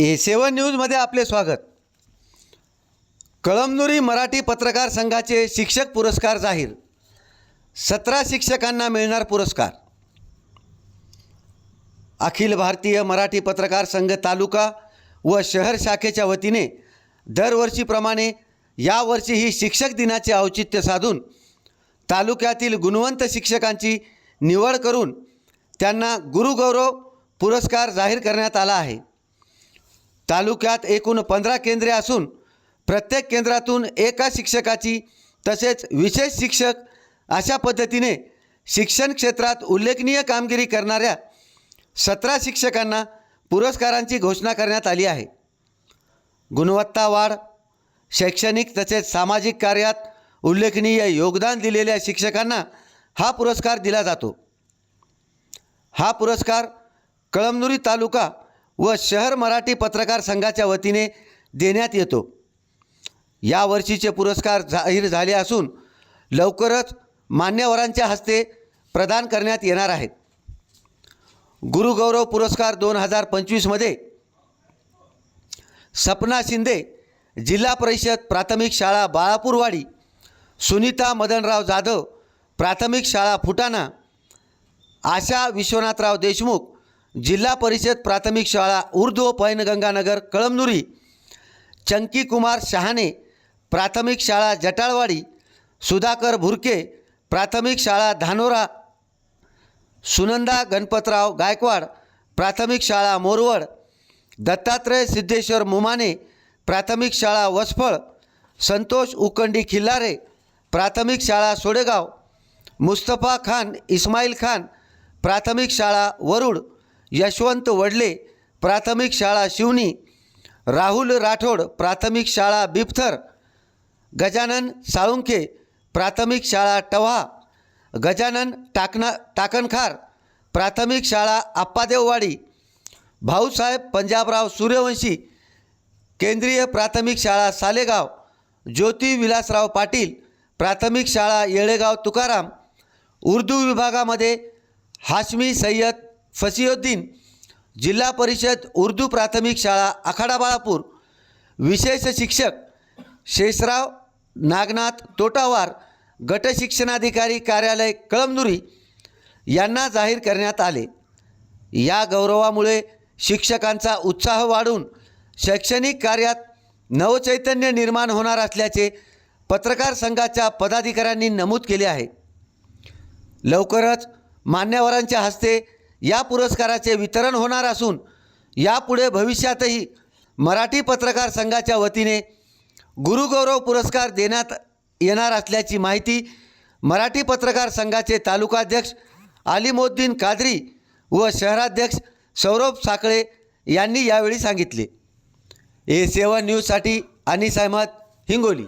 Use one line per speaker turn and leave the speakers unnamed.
ए सेवन न्यूजमध्ये आपले स्वागत. कळमनुरी मराठी पत्रकार संघाचे शिक्षक पुरस्कार जाहीर. सतरा शिक्षकांना मिळणार पुरस्कार. अखिल भारतीय मराठी पत्रकार संघ तालुका व शहर शाखेच्या वतीने दरवर्षीप्रमाणे यावर्षीही शिक्षक दिनाचे औचित्य साधून तालुक्यातील गुणवंत शिक्षकांची निवड करून त्यांना गुरुगौरव पुरस्कार जाहीर करण्यात आला आहे. तालुक्यात एकूण पंधरा केंद्रे असून प्रत्येक केंद्रातून एका शिक्षकाची तसेच विशेष शिक्षक अशा पद्धतीने शिक्षण क्षेत्रात उल्लेखनीय कामगिरी करणाऱ्या सतरा शिक्षकांना पुरस्कारांची घोषणा करण्यात आली आहे. गुणवत्ता वाढ शैक्षणिक तसेच सामाजिक कार्यात उल्लेखनीय योगदान दिलेल्या शिक्षकांना हा पुरस्कार दिला जातो. हा पुरस्कार कळमनुरी तालुका व शहर मराठी पत्रकार संघाच्या वतीने देण्यात येतो. यावर्षीचे पुरस्कार जाहीर झाले असून लवकरच मान्यवरांच्या हस्ते प्रदान करण्यात येणार आहेत. गुरुगौरव पुरस्कार दोन हजार पंचवीसमध्ये सपना शिंदे जिल्हा परिषद प्राथमिक शाळा बाळापूरवाडी सुनीता मदनराव जाधव प्राथमिक शाळा फुटाणा आशा विश्वनाथराव देशमुख जिल्हा परिषद प्राथमिक शाळा उर्दू पैनगंगानगर कळमनुरी. चंकी कुमार शहाणे प्राथमिक शाळा जटाळवाडी. सुधाकर भुरके प्राथमिक शाळा धानोरा. सुनंदा गणपतराव गायकवाड प्राथमिक शाळा मोरवड. दत्तात्रय सिद्धेश्वर मुमाने प्राथमिक शाळा वसफळ. संतोष उकंडी खिल्लारे प्राथमिक शाळा सोडेगाव. मुस्तफा खान इस्माईल खान प्राथमिक शाळा वरुड. यशवंत वडले प्राथमिक शाळा शिवनी राहुल राठोड प्राथमिक शाळा बिपथर गजानन साळुंखे प्राथमिक शाळा टव्हा गजानन टाकना टाकणखार प्राथमिक शाळा आप्पादेववाडी भाऊसाहेब पंजाबराव सूर्यवंशी केंद्रीय प्राथमिक शाळा सालेगाव ज्योती विलासराव पाटील प्राथमिक शाळा येळेगाव तुकाराम उर्दू विभागामध्ये हाशमी सय्यद फसियुद्दीन जिल्हा परिषद उर्दू प्राथमिक शाळा आखाडा बाळापूर. विशेष शिक्षक शेषराव नागनाथ तोटावार गट शिक्षणाधिकारी कार्यालय कळमनुरी यांना जाहीर करण्यात आले. या गौरवामुळे शिक्षकांचा उत्साह वाढून शैक्षणिक कार्यात नवचैतन्य निर्माण होणार असल्याचे पत्रकार संघाच्या पदाधिकाऱ्यांनी नमूद केले आहे. लवकरच मान्यवरांच्या हस्ते या पुरस्काराचे वितरण होणार असून यापुढे भविष्यातही मराठी पत्रकार संघाच्या वतीने गुरुगौरव पुरस्कार देण्यात येणार असल्याची माहिती मराठी पत्रकार संघाचे तालुकाध्यक्ष आलिमोद्दीन कादरी व शहराध्यक्ष सौरभ साखळे यांनी यावेळी सांगितले. ए सेवन न्यूजसाठी अनिस अहमद हिंगोली.